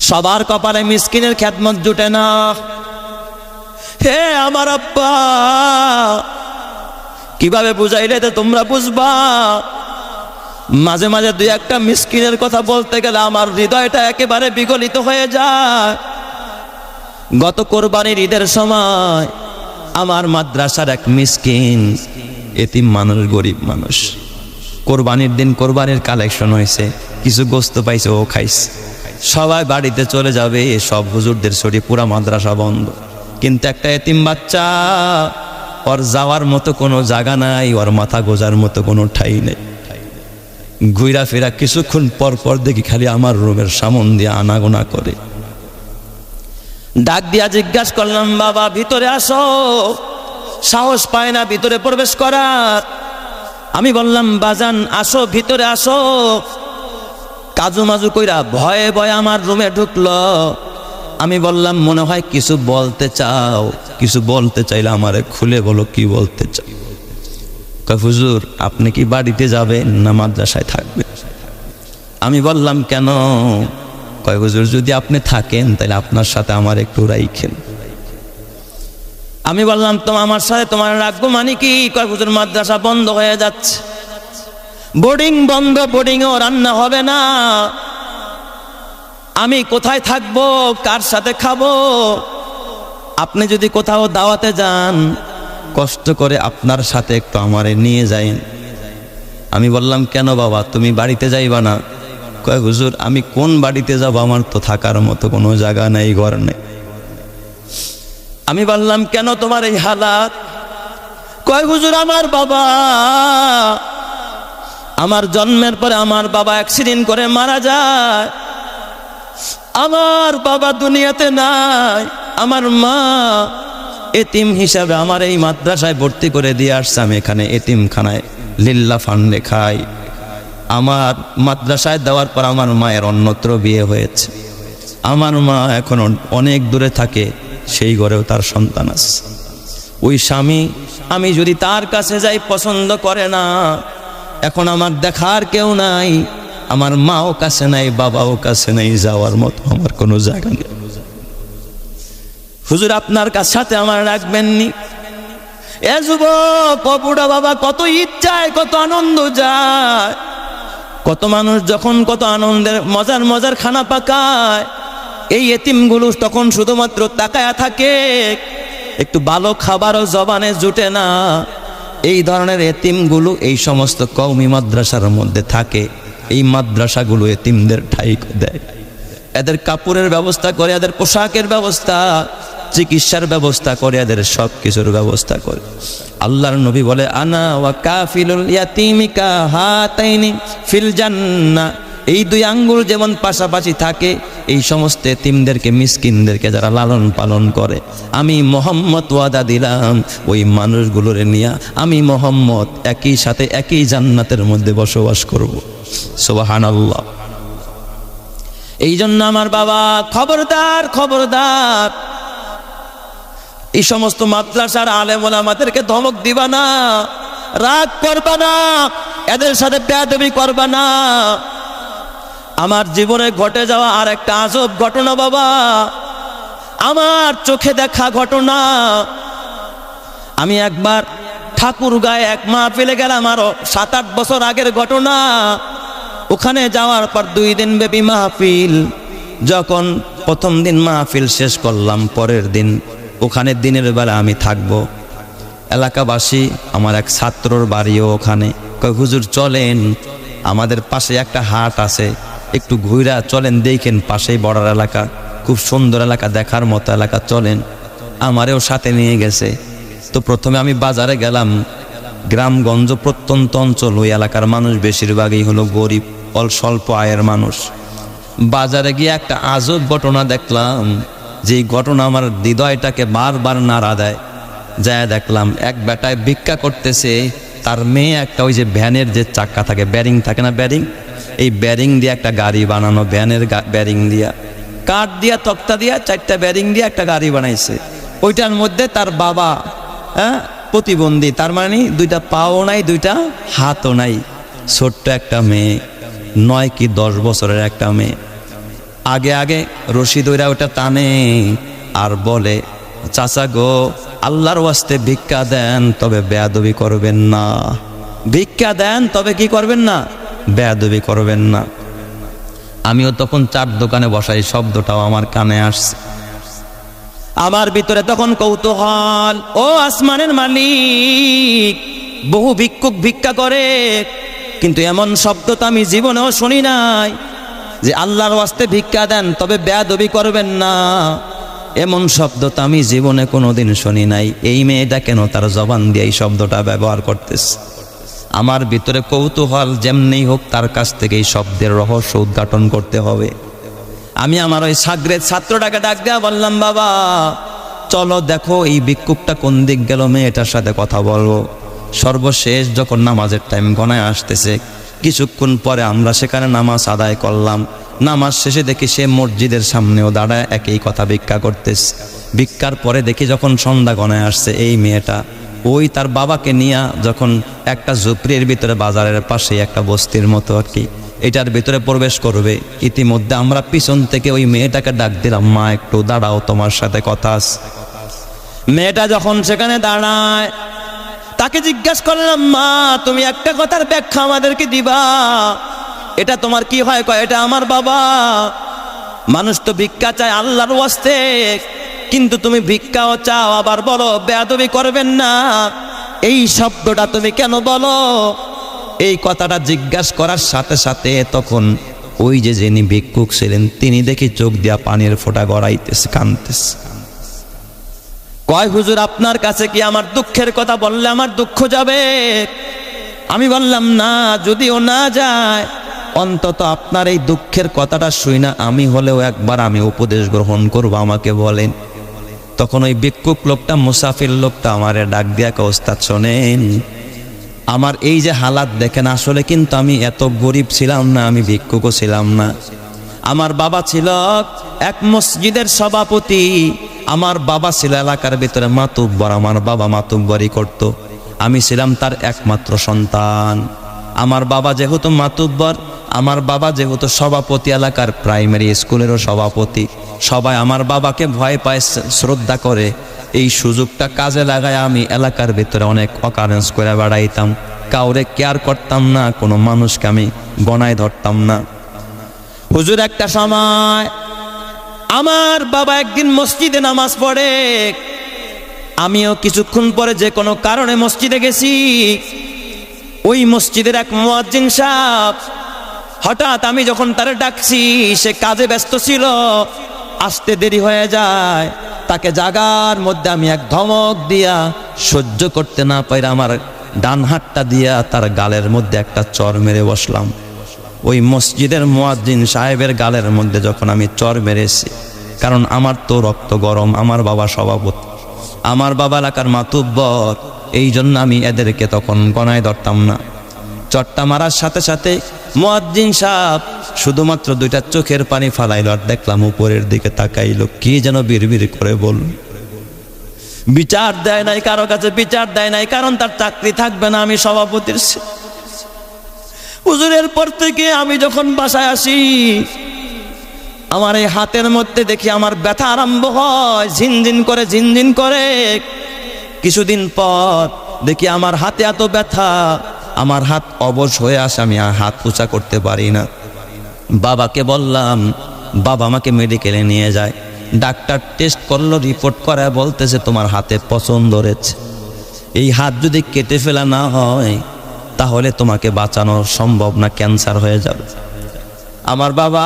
সবার কপালে মিসকিনের খ্যাতমত জুটে না। হে আমার আব্বা, কীভাবে বুঝাইলে তো তোমরা বুঝবা? মাঝে মাঝে দুই একটা মিসকিনের কথা বলতে গেলে আমার হৃদয়টা একেবারে বিগলিত হয়ে যায়। গত কোরবানির ঈদের সময় আমার মাদ্রাসার এক মিসকিন এতিম মানুষ, গরিব মানুষ। কোরবানির দিন কোরবানির কালেকশন হয়েছে, কিছু গোস্ত পাইছে, ও খাইছে। সবাই বাড়িতে চলে যাবে সব হুজুরদের শরীর পুরা মাদ্রাসা বন্ধ। কিন্তু একটা এতিম বাচ্চা, ওর যাওয়ার মতো কোনো জায়গা নাই, ওর মাথা গোজার মতো কোনো ঠাই নেই। ঘুরা ফেরা কিছুক্ষণ পর পর দেখি খালি আমার রুমের সামন দিয়ে আনাগোনা করে। ডাক দিয়া জিজ্ঞাসা করলাম, বাবা, ভিতরে আসো। সাহস পায় না ভিতরে প্রবেশ করার। আমি বললাম, বাজান, আসো, ভিতরে আসো। কাজু মাজু কইরা ভয়ে ভয়ে আমার রুমে ঢুকলো। আমি বললাম, মনে হয় কিছু বলতে চাও। কিছু বলতে চাইলে আমারে খুলে বলো, কি বলতে চাও? হুজুর, আপনি কি বাড়িতে যাবেন না মাদ্রাসায় থাকবেন? আমি বললাম, কেন? কয়, হুজুর, যদি আপনি থাকেন, তাহলে আপনার সাথে আমার একটু রাইখেন আমি বললাম, তোমার আমার সাথে তোমার রাখব মানে কি? কয়, হুজুর, মাদ্রাসা বন্ধ হয়ে যাচ্ছে। বোর্ডিং বন্ধ বোর্ডিংও রান্না হবে না। আমি কোথায় থাকব, কার সাথে খাব? আপনি যদি কোথাও দাওয়াতে যান, কষ্ট করে আপনার সাথে একটু আমারে নিয়ে যাইন। আমি বললাম, কেন বাবা, তুমি বাড়িতে যাইবা না? কয়, হুজুর, আমি কোন বাড়িতে যাব? আমার তো থাকার মতো কোনো জায়গা নেই, ঘর নেই। আমি বললাম, কেন তোমার এই হালাত? কয়, হুজুর, আমার বাবা আমার জন্মের পরে আমার বাবা অ্যাক্সিডেন্ট করে মারা যায়। আমার বাবা দুনিয়াতে নাই। আমার মা এতিম হিসাবে আমার এই মাদ্রাসায় ভর্তি করে দিয়ে আসছে আমি এখানে এতিমখানায়, লিল্লা ফান্ডে খাই। আমার মাদ্রাসায় দেওয়ার পর আমার মায়ের অন্যত্র বিয়ে হয়েছে। আমার মা এখন অনেক দূরে থাকে, সেই ঘরেও তার সন্তান আছে। ওই স্বামী আমি যদি তার কাছে যাই, পছন্দ করে না এখন আমার দেখার কেউ নাই। আমার মাও কাছে নাই, বাবাও কাছে নাই, যাওয়ার মতো আমার কোনো জায়গা নেই। হুজুর, আপনার কাছ সাথে আমার রাখবেননি? এ যুবক, ও বুড়া বাবা, কত ইচ্ছায়, কত আনন্দ যায়। কত মানুষ যখন কত আনন্দের, মজার মজার খানা পাকায়, এই এতিমগুলো তখন শুধুমাত্র তাকায়া থাকে। একটু ভালো খাবারও জবানে জুটে না। এই ধরনের এতিমগুলো এই সমস্ত কৌমি মাদ্রাসার মধ্যে থাকে। এই মাদ্রাসাগুলো এতিমদের ঠাই দেয়। এদের কাপড়ের ব্যবস্থা করে, এদের পোশাকের ব্যবস্থা, চিকিৎসার ব্যবস্থা করে, এদের সব কিছুর ব্যবস্থা করে। আল্লাহর নবী বলে, আনা ওয়া কাফিলুল ইয়াতিমিকা হাতাইনি ফিল জান্নাহ এই দুই আঙ্গুল যেমন পাশাপাশি থাকে এই সমস্ত এতিমদেরকে, মিসকিনদেরকে যারা লালন পালন করে, আমি মোহাম্মদ ওয়াদা দিলাম, ওই মানুষগুলোরে নিয়ে আমি মোহাম্মদ একই সাথে একই জান্নাতের মধ্যে বসবাস করব। সোবাহান আল্লাহ এই জন্য আমার বাবা খবরদার খবরদার। এই সমস্ত মাদ্রাসার আলেমন আমাদেরকে ধমক দিবা না, রাগ করবা না, এদের সাথে বেয়াদবি করবা না। আমার জীবনে ঘটে যাওয়া আর একটা আজব ঘটনা বাবা। আমার চোখে দেখা ঘটনা। আমি একবার ঠাকুর গায়ে এক মা ফেলে গেলাম আরও সাত আট বছর আগের ঘটনা। ওখানে যাওয়ার পর দুই দিন ব্যাপী মাহফিল। যখন প্রথম দিন মাহফিল শেষ করলাম, পরের দিন ওখানে দিনের বেলা আমি থাকব। এলাকাবাসী, আমার এক ছাত্রর বাড়িও ওখানে। কয়, হুজুর, চলেন। আমাদের পাশে একটা হাট আছে। একটু ঘুরা চলেন, দেখেন পাশেই বর্ডার এলাকা, খুব সুন্দর এলাকা, দেখার মতো এলাকা, চলেন। আমারেও সাথে নিয়ে গেছে। তো প্রথমে আমি বাজারে গেলাম। গ্রামগঞ্জ প্রত্যন্ত অঞ্চল, ওই এলাকার মানুষ বেশিরভাগই হলো গরিব, অল স্বল্প আয়ের মানুষ। বাজারে গিয়ে একটা আজব ঘটনা দেখলাম যে ঘটনা আমার হৃদয়টাকে বারবার নাড়া দেয়। যায় দেখলাম, এক বেটায় ভিক্ষা করতেছে, তার মেয়ে একটা ওই যে ভ্যানের যে চাক্কা থাকে, ব্যারিং থাকে না ব্যারিং? এই ব্যারিং দিয়ে একটা গাড়ি বানানো ভ্যানের ব্যারিং দিয়া। কাঠ দিয়া, তক্তা দিয়া, চারটা ব্যারিং দিয়ে একটা গাড়ি বানাইছে। ওইটার মধ্যে তার বাবা হ্যাঁ প্রতিবন্ধী। তার মানে দুইটা পাও নাই, দুইটা হাতও নাই। ছোট্ট একটা মেয়ে, নয় কি দশ বছরের একটা মেয়ে। আগে আগে রশি দইরা ওটা টানে আর বলে, চাচা গো, আল্লাহর ওয়াস্তে ভিক্ষা দেন, তবে বেয়াদবি করবেন না। ভিক্ষা দেন, তবে কি করবেন না? বেয়াদবি করবেন না। আমিও তখন চার দোকানে বসাই, শব্দটাও আমার কানে আসছে। আমার ভিতরে তখন কৌতূহল, ও আসমানের মালিক, বহু ভিক্ষুক ভিক্ষা করে, কিন্তু এমন শব্দ তো আমি জীবনেও শুনি নাই, যে আল্লাহর ওয়াস্তে ভিক্ষা দেন, তবে বেয়াদবি করবেন না। এমন শব্দ তো আমি জীবনে কোনোদিন শুনি নাই। এই মেয়েটা কেন তার জবান দিয়ে এই শব্দটা ব্যবহার করতেছে? আমার ভিতরে কৌতূহল যেমনি হোক, তার কাছ থেকে এই শব্দের রহস্য উদ্ঘাটন করতে হবে। আমি আমার ওই সাগরের ছাত্রটাকে ডাক দেওয়া বললাম, বাবা, চলো দেখো এই ভিক্ষুকটা কোন দিক গেল, মেয়েটার সাথে কথা বলব। সর্বশেষ যখন নামাজের টাইম গনায় আসতেছে, কিছুক্ষণ পরে আমরা সেখানে নামাজ আদায় করলাম। নামাজ শেষে দেখি সে মসজিদের সামনেও দাঁড়ায়, একই কথা ভিক্ষা করতেছে। ভিক্ষার পরে দেখি যখন সন্ধ্যা গনায় আসছে, এই মেয়েটা ওই তার বাবাকে নিয়ে যখন একটা ঝুপড়ির ভিতরে বাজারের পাশে একটা বস্তির মতো আর কি, এটার ভিতরে প্রবেশ করবে। ইতিমধ্যে আমরা পিছন থেকে ওই মেয়েটাকে ডাক দিলাম, মা, একটু দাঁড়াও, তোমার সাথে কথা মেয়েটা যখন সেখানে দাঁড়ায়, তাকে জিজ্ঞাসা করলাম, মা, তুমি একটা কথার ব্যাখ্যা আমাদেরকে দিবা। এটা তোমার কি হয়? কয়, এটা আমার বাবা। মানুষ তো ভিক্ষা চায় আল্লাহর ওয়াস্তে। কিন্তু তুমি ভিক্ষাও চাও, আবার বলো, বেয়াদবি করবেন না। এই শব্দটা তুমি কেন বলো? এই কথাটা জিজ্ঞাসা করার সাথে সাথে তখন ওই যে যিনি ভিক্ষুক ছিলেন, তিনি দেখি চোখ দিয়া পানির ফোঁটা গড়াইতেছে কানতেছে কয়, হুজুর, আপনার কাছে কি আমার দুঃখের কথা বললে আমার দুঃখ যাবে? আমি বললাম, না, যদিও না যায়, অন্তত আপনার এই দুঃখের কথাটা শুই না। আমি হলেও একবার আমি উপদেশ গ্রহণ করব, আমাকে বলেন। তখন ওই ভিক্ষুক লোকটা, মুসাফির লোকটা আমারে ডাক দিয়া ওস্তাদ, শোনেন, আমার এই যে হালাত দেখেন, আসলে কিন্তু আমি এত গরিব ছিলাম না, আমি ভিক্ষুকও ছিলাম না। আমার বাবা ছিল এক মসজিদের সভাপতি, আমার বাবা ছিল এলাকার ভিতরে মাতুব্বর, আমার বাবা মাতুব্বরই করত। আমি ছিলাম তার একমাত্র সন্তান। আমার বাবা যেহেতু মাতুব্বর, আমার বাবা যেহেতু সভাপতি, এলাকার প্রাইমারি স্কুলেরও সভাপতি। সবাই আমার বাবাকে ভয় পায় শ্রদ্ধা করে। এই সুযোগটা কাজে লাগায় আমি এলাকার ভিতরে অনেক অকারেন্স করে বেড়াইতাম। কাউরে কেয়ার করতাম না, কোনো মানুষকে আমি গনায় ধরতাম না। হুজুর, একটা সময় আমার বাবা একদিন মসজিদে নামাজ পড়ে। আমিও কিছুক্ষণ পরে যে কোনো কারণে মসজিদে গেছি। ওই মসজিদের এক মুয়াজ্জিন সাহেব, হঠাৎ আমি যখন তারে ডাকছি, সে কাজে ব্যস্ত ছিল। আসতে দেরি হয়ে যায়। তাকে জাগার মধ্যে আমি এক ধমক দিয়া সহ্য করতে না পাই আমার ডান হাতটা দিয়া তার গালের মধ্যে একটা চর মেরে বসলাম। ওই মসজিদের মুয়াজ্জিন সাহেবের গালের মধ্যে যখন আমি চর মেরেছি, কারণ আমার তো রক্ত গরম, আমার বাবা সভাপতি, আমার বাবা এলাকার মাতুব্বর, এই জন্য আমি এদেরকে তখন গনায় ধরতাম না। চট্টা মারার সাথে সাথে মুয়াজ্জিন সাহেব শুধুমাত্র দুইটা চোখের পানি ফালাইল আর দেখলাম উপরের দিকে তাকাইলো। কি যেন বিড়বিড় করে বলল। বিচার দেয় নাই, কারও কাছে বিচার দেয় নাই, কারণ তার চাকরি থাকবে না, আমি সভাপতির হুজুরের পর থেকে আমি যখন বাসায় আসি, আমার এই হাতের মধ্যে দেখি আমার ব্যথা আরম্ভ হয়, ঝিনঝিন করে ঝিনঝিন করে। কিছুদিন পর দেখি আমার হাতে এত ব্যথা, আমার হাত অবশ হয়ে আসে, আমি হাত উঁচা করতে পারি না। বাবাকে বললাম, বাবা আমাকে মেডিকেলে নিয়ে যায়। ডাক্তার টেস্ট করল রিপোর্ট করে, বলতেছে তোমার হাতে পছন্দ রয়েছে। এই হাত যদি কেটে ফেলা না হয়, তাহলে তোমাকে বাঁচানো সম্ভব না ক্যান্সার হয়ে যাবে। আমার বাবা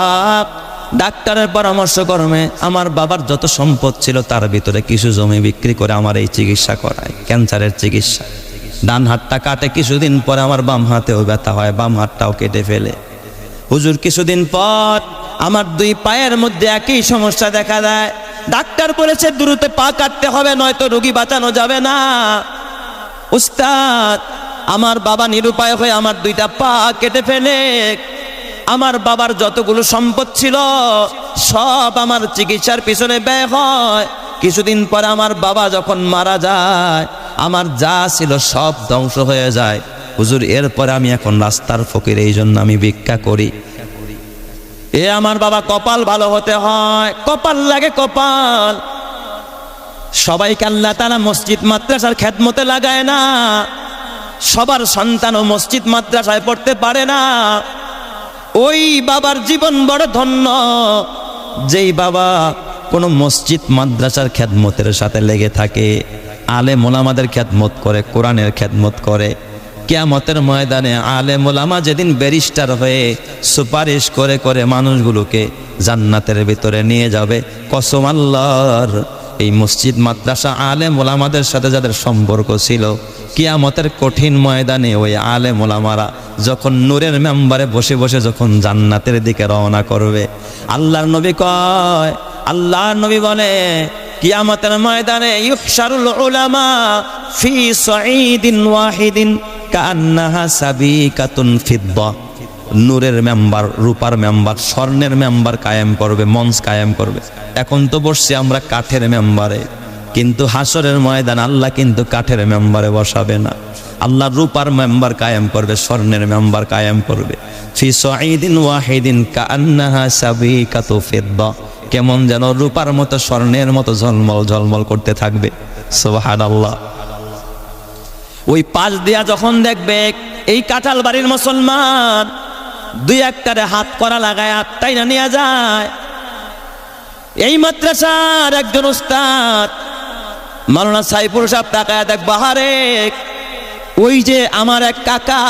ডাক্তারের পরামর্শ কর্মে আমার বাবার যত সম্পদ ছিল, তার ভিতরে কিছু জমি বিক্রি করে আমার এই চিকিৎসা করায় ক্যান্সারের চিকিৎসা। ডান হাতটা কাটে, কিছুদিন পরে আমার বাম হাতেও ব্যথা হয়, বাম হাতটাও কেটে ফেলে। হুজুর কিছুদিন পর আমার দুই পায়ের মধ্যে একই সমস্যা দেখা দেয়। ডাক্তার বলেছে, দ্রুত পা কাটতে হবে, নয়তো রোগী বাঁচানো যাবে না। উস্তাদ, আমার বাবা নিরুপায় হয়ে আমার দুইটা পা কেটে ফেলে। আমার বাবার যতগুলো সম্পদ ছিল, সব আমার চিকিৎসার পিছনে ব্যয় হয়। কিছুদিন পরে আমার বাবা যখন মারা যায়, আমার যা ছিল সব ধ্বংস হয়ে যায়। হুজুর, এরপরে আমি এখন রাস্তার ফকির এই জন্য আমি ভিক্ষা করি। এ আমার বাবা, কপাল ভালো হতে হয়। কপাল লাগে কপাল। সবাইকে আল্লাহ তারা মসজিদ, মাদ্রাসার খ্যাতমতে লাগায় না। সবার সন্তানও মসজিদ, মাদ্রাসায় পড়তে পারে না। ওই বাবার জীবন বড় ধন্য। যেই বাবা কোনো মসজিদ, মাদ্রাসার খ্যাতমতের সাথে লেগে থাকে আলে মোলামাদের খ্যাতমত করে, কোরআনের খ্যাতমত করে। কেয়ামতের ময়দানে আলে মোলামা যেদিন ব্যারিস্টার হয়ে সুপারিশ করে করে মানুষগুলোকে জান্নাতের ভিতরে নিয়ে যাবে, কসম আল্লাহর। এই মসজিদ, মাদ্রাসা আলে মোলামাদের সাথে যাদের সম্পর্ক ছিল, কিয়ামতের কঠিন ময়দানে ওই আলে মোলামারা যখন নূরের মেম্বারে বসে বসে যখন জান্নাতের দিকে রওনা করবে, আল্লাহর নবী কয়, আল্লাহর নবী বলে কিয়ামতের ময়দানে ইউহশারুল উলামা ফি সাঈদিন ওয়াহিদিন কান্নাহা সাবিকাতুন ফিদ্দা। নূরের মেম্বার, রূপার মেম্বার, স্বর্ণের মেম্বার কায়েম করবে, মঞ্চ কায়েম করবে। এখন তো বসছি আমরা কাঠের মেম্বারে। কিন্তু হাসরের ময়দান আল্লাহ কিন্তু কাঠের মেম্বারে বসাবে না। আল্লাহ রূপার মেম্বার কায়েম করবে, স্বর্ণের মেম্বার কায়েম করবে। ফি সাঈদিন ওয়াহিদিন কান্নাহা সাবিকাতু ফিদ্দা। কেমন যেন রূপার মতো, স্বর্ণের মতো ঝলমল ঝলমল করতে থাকবে। সুবহানাল্লাহ। ওই পাশ দিয়া যখন দেখবে এই কাঁঠাল বাড়ির মুসলমান, দুই একটারে হাত করা লাগায় আত্মাই না নিয়ে যায়। এই মাদ্রাসার একজন উস্তাদ, মাওলানা সাইফুল সাহেব তাকায় দেখ, বাহারে, ওই যে আমার এক কাকা,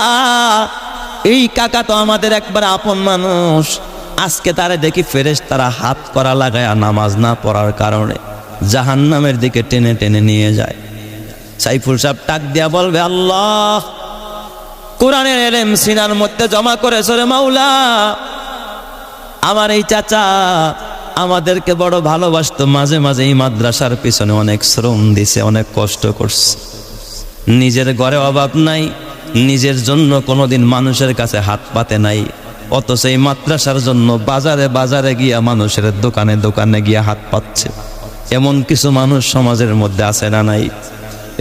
এই কাকা তো আমাদের একবার আপন মানুষ। আজকে তারে দেখি ফেরেশ তারা হাত করা লাগায় নামাজ না পড়ার কারণে জাহান্নামের দিকে টেনে টেনে নিয়ে যায়। সাইফুল সাহেব টাক দিয়া বলবে, আল্লাহ, কোরআনের এলেম সিনার মধ্যে জমা করে রে মাওলা। আমার এই চাচা আমাদেরকে বড় ভালোবাসত, মাঝে মাঝে এই মাদ্রাসার পিছনে অনেক শ্রম দিছে, অনেক কষ্ট করছে। নিজের ঘরে অভাব নাই, নিজের জন্য কোনোদিন মানুষের কাছে হাত পাতে নাই। অথচ এই মাদ্রাসার জন্য বাজারে বাজারে গিয়া মানুষের দোকানে দোকানে গিয়া হাত পাচ্ছে এমন কিছু মানুষ সমাজের মধ্যে আছে না নাই?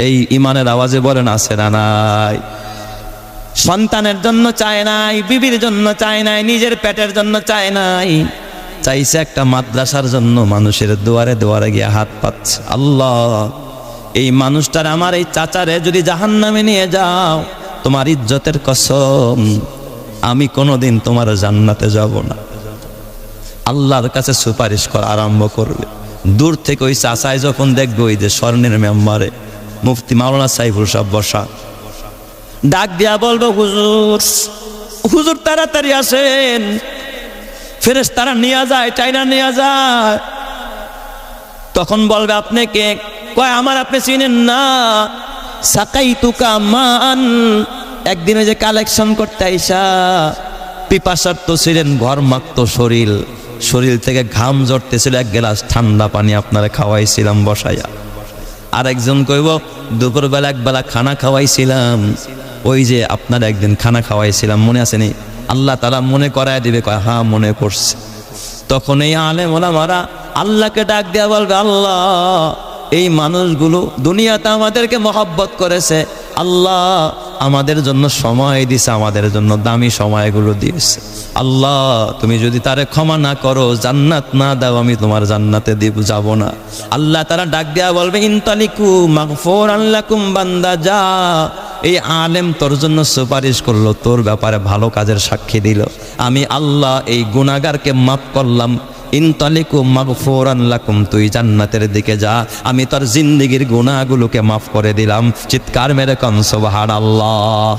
এই ইমানের আওয়াজে বলেন, আছে না নাই? সন্তানের জন্য চায় নাই, বিবির জন্য চায় নাই, নিজের পেটের জন্য চায় নাই। চাইছে একটা মাদ্রাসার জন্য মানুষের দুয়ারে দুয়ারে গিয়ে হাত পাচ্ছে আল্লাহ, এই মানুষটার আমার এই চাচারে যদি জাহান নামে নিয়ে যাও, তোমার ইজ্জতের কসম। আমি কোনোদিন তোমার জান্নাতে যাব না। আল্লাহর কাছে সুপারিশ করা আরম্ভ করবে। দূর থেকে ওই চাচাই যখন দেখবে ওই যে স্বর্ণের মেম্বারে, মুফতি মাওলানা সাইফুল সাহেব বসা। ডাক দিয়া বলব, হুজুর হুজুর তাড়াতাড়ি আসেন। ফেরেস তারা নিয়ে যায়, চাইনা নিয়ে যায়। তখন বলবে, আপনি কে? কয়, আমার আপনি চিনেন না। সাকাই তুকা মান একদিন ওই যে কালেকশন করতে আইসা, পিপাসার তো ছিলেন ঘর মাখতো শরীর। শরীর থেকে ঘাম জড়তেছিল এক গ্লাস ঠান্ডা পানি আপনারা খাওয়াইছিলাম বসাইয়া। আর একজন কইব, দুপুরবেলা একবেলা খানা খাওয়াইছিলাম। ওই যে আপনার একদিন খানা খাওয়াইছিলাম, মনে আসেনি আল্লাহ তারা মনে করায় দিবে, কয় হ্যাঁ মনে করছে। তখন এই আলে মারা আল্লাহকে ডাক দেওয়া বলবে, আল্লাহ, এই মানুষগুলো দুনিয়াতে আমাদেরকে মহব্বত করেছে। আল্লাহ আমাদের জন্য সময় দিছে, আমাদের জন্য দামি সময়গুলো দিয়েছে। আল্লাহ, তুমি যদি তারে ক্ষমা না করো, জান্নাত না দাও, আমি তোমার জান্নাতে দিব, যাব না। আল্লাহ তারা ডাক দেওয়া বলবে, ইনতালিকু মাগফুর আল্লাকুম বান্দা যা এই আলেম তোর জন্য সুপারিশ করল, তোর ব্যাপারে ভালো কাজের সাক্ষী দিল। আমি আল্লাহ এই গুণাগারকে মাফ করলাম ইনতালিকু মাগফুরান লাকুম, তুই জান্নাতের দিকে যা। আমি তোর জিন্দিগির গুনাহগুলোকে মাফ করে দিলাম। চিৎকার মেরে কন, সুবহানাল্লাহ।